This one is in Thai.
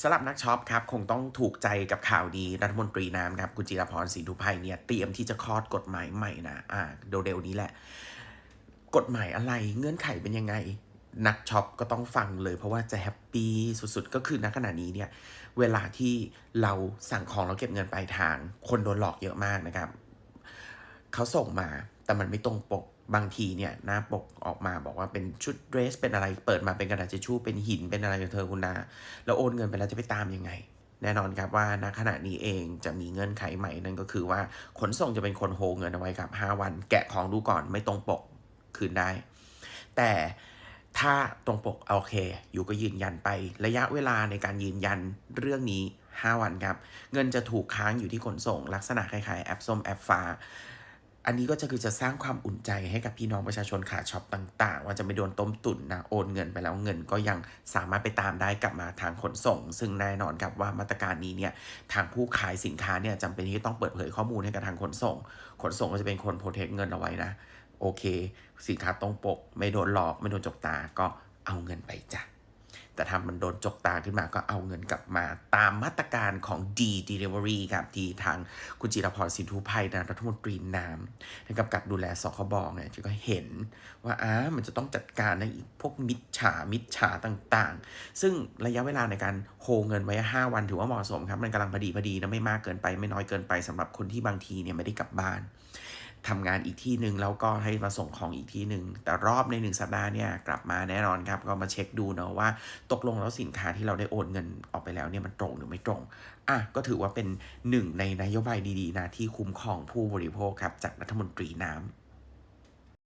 สำหรับนักช็อปครับคงต้องถูกใจกับข่าวดีรัฐมนตรีน้ำครับคุณจิรพรศรีทุพัยเนี่ยเตรียมที่จะคลอดกฎหมายใหม่นะอ่าเร็วๆนี้แหละ กฎหมายอะไรเงื่อนไขเป็นยังไง นักช็อปก็ต้องฟังเลยเพราะว่าจะแฮปปี้สุดๆ ก็คือณขณะนี้เนี่ยเวลาที่เราสั่งของเราเก็บเงินปลายทาง คนโดนหลอกเยอะมากนะครับเขาส่งมาแต่มันไม่ตรงปก บางทีเนี่ยหน้าปกออกมาบอกว่าเป็นชุดเดรส เป็นอะไรเปิดมาเป็นกระดาษทิชชู่เป็นหินเป็นอะไรกับเธอคุณนาแล้วโอนเงินไปแล้วจะไปตามยังไง แน่นอนครับว่าณขณะนี้เองจะมีเงื่อนไขใหม่นั่นก็คือว่าขนส่งจะเป็นคนโฮเงินเอาไว้ครับ 5 วัน แกะของดูก่อนไม่ตรงปกคืนได้ แต่ถ้าตรงปกโอเค อยู่ก็ยืนยันไประยะเวลาในการยืนยันเรื่องนี้ 5 วันครับ เงินจะถูกค้างอยู่ที่ขนส่ง ลักษณะคล้ายๆแอปส้มแอปฟ้า อันนี้ก็จะคือจะสร้างความอุ่นใจให้กับพี่น้องประชาชนขาช็อปต่าง ๆ ว่าจะไม่โดนต้มตุ๋นนะโอนเงินไปแล้วเงินก็ยังสามารถไปตามได้กลับมาทางขนส่ง ซึ่งแน่นอนครับว่ามาตรการนี้เนี่ยทางผู้ขายสินค้าเนี่ยจำเป็นที่ต้องเปิดเผยข้อมูลให้กับทางขนส่ง ขนส่งก็จะเป็นคนโปรเทคเงินเอาไว้นะ โอเค สินค้าตรงปก ไม่โดนหลอกไม่โดนจกตาก็เอาเงินไปจ้ะ แต่ถ้ามันโดนจกตาขึ้นมาก็เอาเงินกลับมาตามมาตรการของ D Delivery ครับที่ทางคุณจิรพรสินทุภัยนะรัฐมนตรีน้ำในกำกับดูแลสคบเนี่ยที่ก็เห็นว่าอ้ามันจะต้องจัดการในอีกพวกมิจฉามิจฉาต่างๆ ซึ่งระยะเวลาในการโฮเงินไว้ 5 วันถือว่าเหมาะสมครับ มันกำลังพอดีพอดีนะไม่มากเกินไปไม่น้อยเกินไปสำหรับคนที่บางทีเนี่ยไม่ได้กลับบ้าน ทำงานอีกที่หนึ่งแล้วก็ให้มาส่งของอีกที่หนึ่งแต่รอบในหนึ่งสัปดาห์เนี่ยกลับมาแน่นอนครับ ก็มาเช็คดูเนาะว่าตกลงแล้วสินค้าที่เราได้โอนเงินออกไปแล้วเนี่ยมันตรงหรือไม่ตรงอะก็ถือว่าเป็นหนึ่งในนโยบายดีๆนะที่คุ้มครองผู้บริโภคครับจากรัฐมนตรีน้ำ